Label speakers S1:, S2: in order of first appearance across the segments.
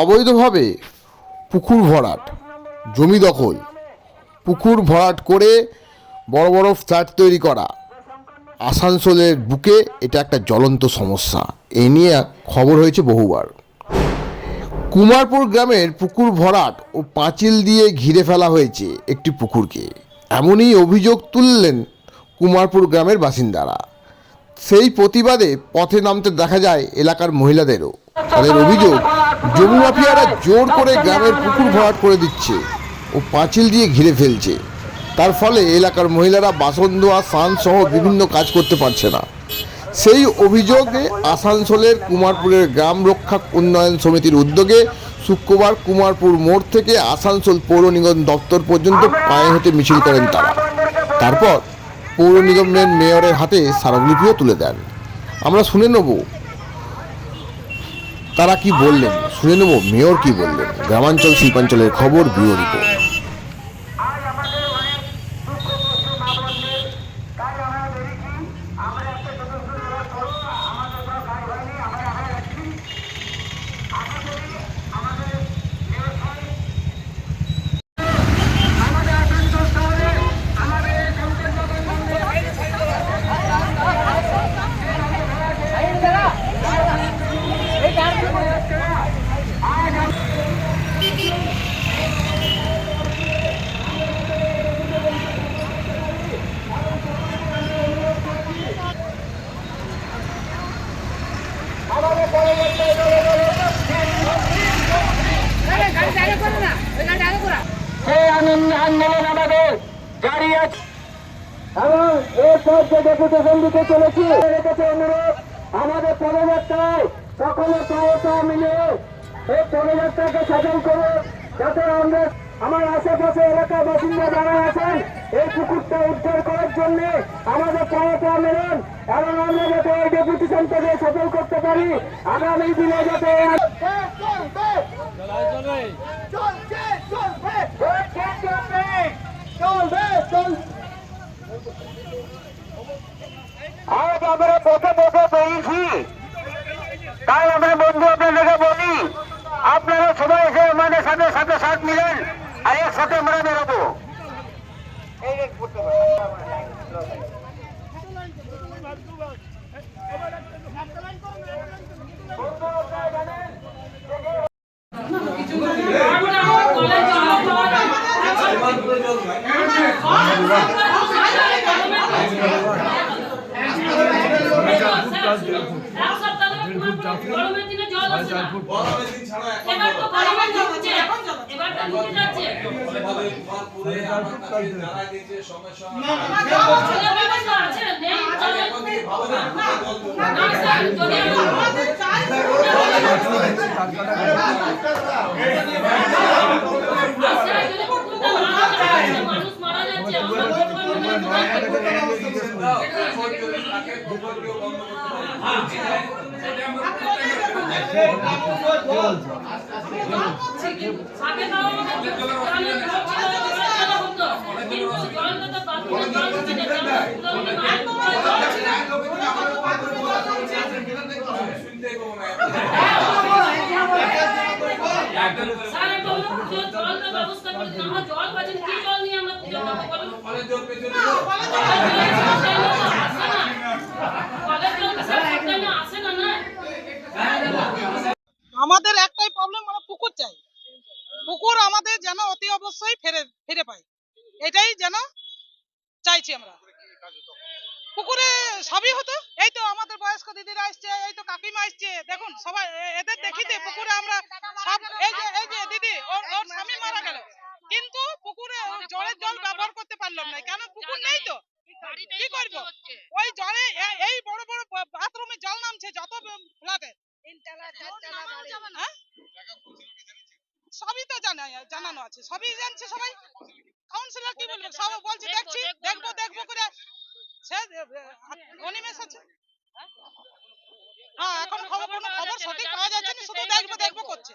S1: অবৈধভাবে পুকুর ভরাট, জমি দখল, পুকুর ভরাট করে বড় বড় ফ্ল্যাট তৈরি করা, আসানসোলের বুকে এটা একটা জ্বলন্ত সমস্যা। এই নিয়ে খবর হয়েছে বহুবার। কুমারপুর গ্রামের পুকুর ভরাট ও পাঁচিল দিয়ে ঘিরে ফেলা হয়েছে একটি পুকুরকে। এমনই অভিযোগ তুললেন কুমারপুর গ্রামের বাসিন্দারা। সেই প্রতিবাদে পথে নামতে দেখা যায় এলাকার মহিলাদেরও। তাদের অভিযোগ জমি মাফিয়ারা জোর করে গ্রামের পুকুর ভরাট করে দিচ্ছে। ও পাঁচিল দিয়ে ঘিরে ফেলছে। তার ফলে এলাকার মহিলারা বাসন ধোয়া স্নান সহ বিভিন্ন কাজ করতে পারছে না। সেই অভিযোগে আসানসোলের কুমারপুরের গ্রাম রক্ষা উন্নয়ন সমিতির উদ্যোগে শুক্রবার কুমারপুর মোড় থেকে আসানসোল পৌর নিগম দপ্তর পর্যন্ত পায়ে হেঁটে মিছিল করেন তারা। তারপর পৌর নিগমের মেয়রের হাতে স্মারকলিপিও তুলে দেন। আমরা শুনে নেব তারা কি বললেন? শুনে নেব মেয়র কি বললেন? গ্রামাঞ্চল শিল্পাঞ্চলের খবর ব্যুরো রিপোর্ট
S2: আজ আমাদের অনেক দুঃখ কষ্ট মা বোনদের তাই আমরা বেরিয়েছি আমরা একটা যথেষ্ট লড়াই করব আমাদের কোনো কাজ হয়নি আমরা আমরা যাচ্ছি আশা করি আমাদের ব্যবসায় আমাদের আসানসোল শহরে আমাদের আমাদের পরবর্তী সেই আনন্দ আন্দোলন আমাদের জারি আছে এবং এরপর যে ডেপুটেশন দিতে চলেছি রেখেছে অনুরোধ আমাদের পদযাত্রায় সকলে সহায়তা মিলে এই পদযাত্রাকে সচল করুন যাতে আমরা আমার আশেপাশে এলাকার বাসিন্দা যারা আছেন এই পুকুরটা উদ্ধার করার জন্য আমাদের সহায়তা মেলেন এবং আমরা যাতে এই ডেপুটেশনটাকে সচল করতে পারি আগামী দিনে যাতে চলবে আমরা পথে পথে পেয়েছি তাই আমরা বন্ধু আপনাদেরকে বলি আপনারা সবাই এসে আমাদের সাথে সাথে সাথ মিলেন আর একসাথে আমরা বেরোবো।
S3: গরমের দিনে জল আসে না এবার তো গরমের দিন হচ্ছে এবার তো ঢুকে যাচ্ছে ছেলে ব্যবস্থা আছে নেই চলে না স্যার যদি রাস্তায় যদি কুকুরটা মারা যাচ্ছে মানুষ মারা যাচ্ছে আমরা ব্যবস্থা করে আমরা জল পাচ্ছি কি জল নিয়ে আমরা পুজো করব বলুন? জল তো আসে না। কলের জল তো স্যার সব টাইমে আসে না, না?
S4: আমাদের একটাই প্রবলেম মানে পুকুর চাই পুকুর আমাদের যেন অতি অবশ্যই ফিরে ফিরে পাই এটাই যেন চাইছি আমরা। পুকুরে সবই হতো? এই তো আমাদের বয়স্ক দিদিরা আসছে, এই তো কাকিমা আসছে। দেখুন, সবাই এদের দেখিতে পুকুরে আমরা সব, এই যে এই যে দিদি, ওর স্বামী মারা গেল। কিন্তু পুকুরে জলের জল ব্যবহার করতে পারলাম না। কেন? পুকুর নেই তো। কি করব? ওই জলে এই বড় বড় বাথরুমে জল নামছে, যত ফ্ল্যাটে হ্যাঁ? সবই তো জানা, জানানো আছে। সবই জানছে সবাই? কাউন্সিলর কি বলবে সব বলছে দেখছি দেখব দেখব করে। সে অনিমেষ আছে হ্যাঁ? এখন খবর কোনো খবর সঠিক পাওয়া যাচ্ছে না শুধু দেখব দেখব করছে।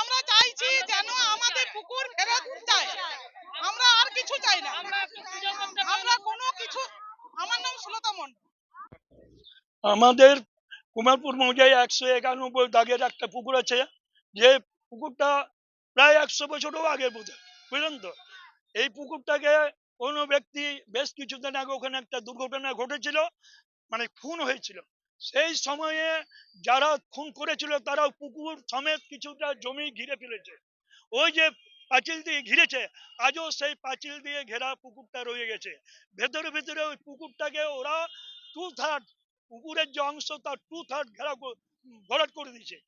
S4: আমরা চাইছি যেন আমাদের পুকুর ফেরত আমরা আর কিছু চাই না। আমরা কোনো কিছু আমার নাম সুলতা মন্ডল
S5: আমাদের কুমারপুর মৌজায় একশো একানব্বই দাগের একটা পুকুর আছে যে পুকুরটা প্রায় একশো বছরও আগে বোধ হয়, বুঝলেন তো? এই পুকুরটাকে কোনো ব্যক্তি বেশ কিছুদিন আগে ওখানে একটা দুর্ঘটনা ঘটেছিল মানে খুন হয়েছিল। সেই সময়ে যারা খুন করেছিল তারা পুকুর সমেত কিছুটা জমি ঘিরে ফেলেছে। ওই যে পাঁচিল দিয়ে ঘিরেছে আজও সেই পাঁচিল দিয়ে ঘেরা পুকুরটা রয়ে গেছে। ভেতরে ভেতরে ওই পুকুরটাকে ওরা টু থার্ড পুকুরের যে অংশ তার টু থার্ড ঘেরা ভরাট করে দিয়েছে।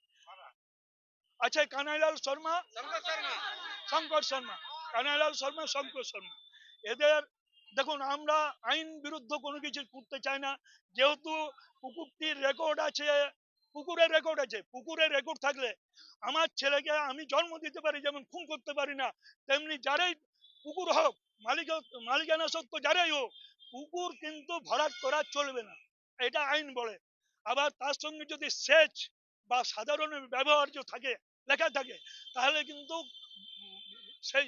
S5: আচ্ছা কানাইলাল শর্মা। শঙ্কর শর্মা। কানাইলাল শর্মা, শঙ্কর শর্মা। এদের, দেখুন, আমরা আইন বিরুদ্ধ কোনো কিছু করতে চাই না। যেহেতু পুকুরটির রেকর্ড আছে পুকুরের রেকর্ড আছে পুকুরের রেকর্ড থাকলে আমার ছেলেকে আমি জন্ম দিতে পারি, যেমন খুন করতে পারি না, তেমনি যারাই পুকুর হোক, মালিক মালিকানা সত্য যারাই হোক পুকুর কিন্তু ভরাট করা চলবে না। এটা আইন বলে। আবার তার সঙ্গে যদি সেচ বা সাধারণ ব্যবহার্য থাকে, লেখা থাকে, তাহলে কিন্তু সেই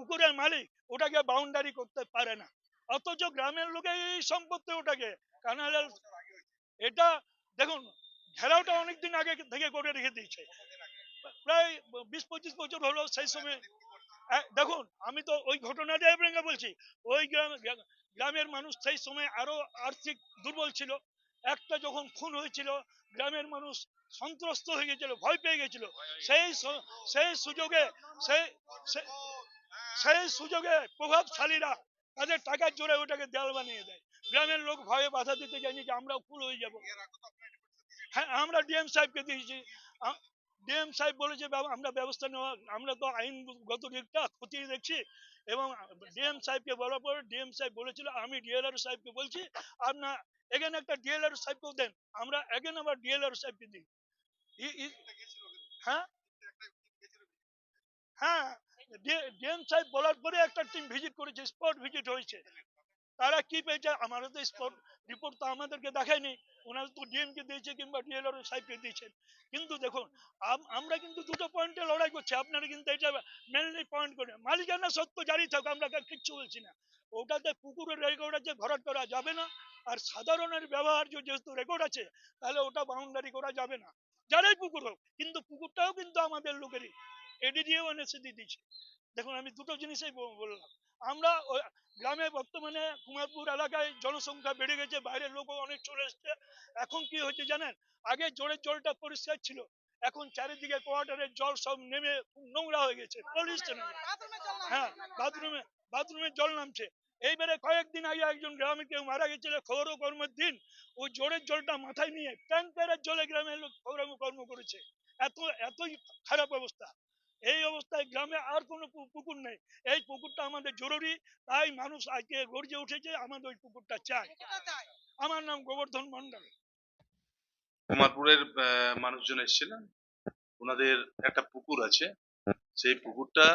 S5: পুকুরের মালিক ওটাকে বাউন্ডারি করতে পারে না। অথচ গ্রামের লোকে এই সম্পত্তি ওটাকে কানাল এটা দেখুন ঘেরাওটা অনেকদিন আগে থেকে করে রেখে দিয়েছে। প্রায় বিশ পঁচিশ বছর হলো সেই সময়। দেখুন আমি তো ওই ঘটনাটা আপনাকে বলছি। ওই গ্রাম গ্রামের মানুষ সেই সময় আরও আর্থিক দুর্বল ছিল। একটা যখন খুন হয়েছিল গ্রামের মানুষ সন্ত্রস্ত হয়ে গেছিল ভয় পেয়ে গেছিল। সেই সেই সুযোগে সেই সেই সুযোগে প্রভাবশালীরা তাদের টাকার জোরে ওটাকে দেয়াল বানিয়ে দেয়। গ্রামের লোক ভয়ে বাধা দিতে যায়নি যে আমরা ফুল হয়ে যাব। হ্যাঁ আমরা ডিএম সাহেবকে দিয়েছি। ডিএম সাহেব বলেছে আমরা ব্যবস্থা নেওয়া, আমরা তো আইনগত দিকটা খতিয়ে দেখছি। এবং ডিএম সাহেবকে বলার পর ডিএম সাহেব বলেছিল, আমি ডিএলআর সাহেবকে বলছি আপনার এখানে একটা ডিএলআর সাহেবকেও দেন। আমরা এগেন আবার ডিএলআর সাহেবকে দিই। হ্যাঁ? হ্যাঁ বলার পরে একটা টিম ভিজিট করেছে স্পট ভিজিট হয়েছে। তারা কি পেয়েছে? আমারও তো স্পট রিপোর্ট তো আমাদেরকে দেখায়নি। ওনারা তো ডিএম কে দিয়েছে কিংবা ডিএলআর দিয়েছেন। কিন্তু দেখুন আমরা কিন্তু দুটো পয়েন্টে লড়াই করছি। আপনারা কিন্তু এটা মেনলি পয়েন্ট করে মালিকানা সত্য জারি আমরা কিচ্ছু বলছি না। ওটাতে পুকুরের রেকর্ড আছে ভরাট করা যাবে না। আর সাধারণের ব্যবহার যেহেতু রেকর্ড আছে, তাহলে ওটা বাউন্ডারি করা যাবে না। যারাই পুকুর হোক, কিন্তু পুকুরটাও কিন্তু আমাদের লোকেরই। এডিডিও এনএসে দিয়ে দিচ্ছে দেখুন আমি দুটো জিনিসই বললাম। আমরা গ্রামে বর্তমানে কুমারপুর এলাকায় জনসংখ্যা বেড়ে গেছে বাইরের লোকও অনেক চলে এসছে। এখন কি হচ্ছে জানেন? আগে জোরের জলটা পরিষ্কার ছিল। এখন চারিদিকে কোয়ার্টারের জল সব নেমে নোংরা হয়ে গেছে। পলিউশন হ্যাঁ বাথরুমে বাথরুমের জল নামছে। এইবারে কয়েকদিন আগে একজন গ্রামে কেউ মারা গেছিল খবর কর্মের দিন ওই জোরের জলটা মাথায় নিয়ে ট্যাঙ্কারের জলে গ্রামের লোক খবর কর্ম করেছে। এত এতই খারাপ অবস্থা। এই অবস্থায় গ্রামে আর কোনো পুকুর নেই। এই পুকুরটা আমাদের জরুরি তাই মানুষ আজকে গর্জে উঠেছে আমাদের ওই পুকুরটা চাই। আমার নাম গোবর্ধন মন্ডল
S6: কুমারপুরের মানুষজন এসেছিলেন। ওনাদের একটা পুকুর আছে। সেই পুকুরটা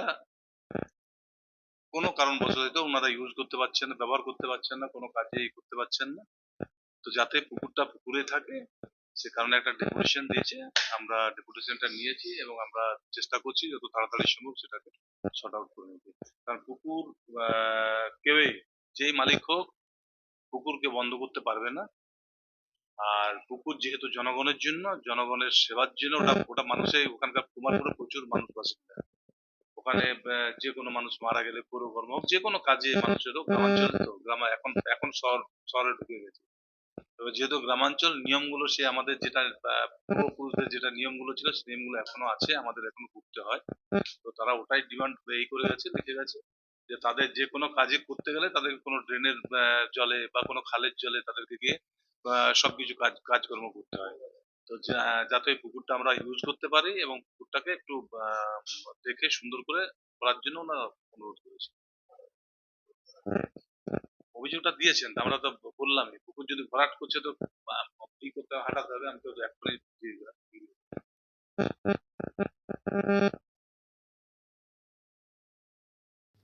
S6: কোনো কারণবশত ওনারা ইউজ করতে পারছেন না ব্যবহার করতে পারছেন না কোনো কাজে ই করতে পারছেন না। তো যাতে পুকুরটা পুকুরে থাকে সে কারণে একটা ডেপুটেশন দিয়েছে। আমরা ডেপুটেশনটা নিয়েছি এবং আমরা চেষ্টা করছি যত তাড়াতাড়ি সম্ভব সেটাকে শর্ট আউট করে নিতে। কারণ পুকুর কেউই যেই মালিক হোক পুকুরকে বন্ধ করতে পারবে না। আর পুকুর যেহেতু জনগণের জন্য, জনগণের সেবার জন্য ওটা ওটা মানুষের ওখানকার কুমারপুরে প্রচুর মানুষ বাসিন্দা ওখানে যে কোনো মানুষ মারা গেলে পুরকর্ম হোক, যে কোনো কাজে মানুষেরও গ্রামাঞ্চল তো, গ্রাম এখন এখন শহর, শহরে ঢুকে গেছে। যেহেতু গ্রামাঞ্চল, নিয়মগুলো সে আমাদের যেটা পূর্বপুরুষদের যেটা নিয়মগুলো ছিল সেই নিয়মগুলো এখনও আছে, আমাদের এখনও করতে হয়। তো তারা ওটাই ডিমান্ড এই করে গেছে লিখে গেছে যে তাদের যে কোনো কাজে করতে গেলে তাদের কোনো ড্রেনের জলে বা কোনো খালের জলে তাদেরকে গিয়ে সবকিছু কাজ, কাজকর্ম করতে হয়। তো যাতে পুকুরটা আমরা ইউজ করতে পারি এবং পুকুরটাকে একটু দেখে সুন্দর করে করার জন্য ওনারা অনুরোধ করেছে। অভিযোগটা দিয়েছেন আমরা তো বললামই পুকুর যদি ভরাট করছে তো আহ, কি করতে হবে হাঁটাতে হবে আমি তো এখনই দিয়ে দিলাম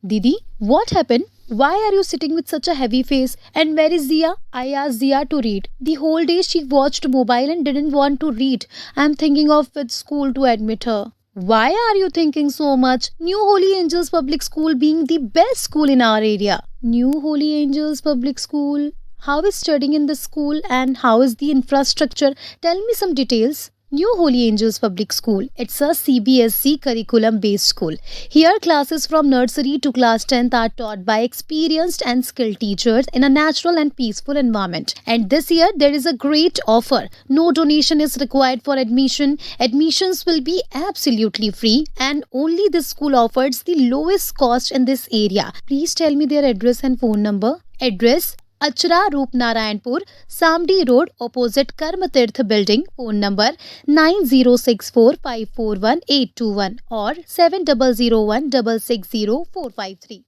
S7: Didi, what happened? Why are you sitting with such a heavy face? And where is Zia? I asked Zia to read. The whole day she watched mobile and didn't want to read. I'm thinking of which school to admit her. Why are you thinking so much? New Holy Angels Public School being the best school in our area. New Holy Angels Public School. How is studying in the school and how is the infrastructure? Tell me some details. New Holy Angels Public School. It's a CBSC curriculum based school. Here, classes from nursery to class 10th are taught by experienced and skilled teachers in a natural and peaceful environment. And this year, there is a great offer. No donation is required for admission. Admissions will be absolutely free, and only this school offers the lowest cost in this area. Please tell me their address and phone number. Address अचरा Rupnarayanpur, सामडी road opposite Karma Tirth building phone number nine zero six four five four one eight two one और seven double zero one double six zero four five three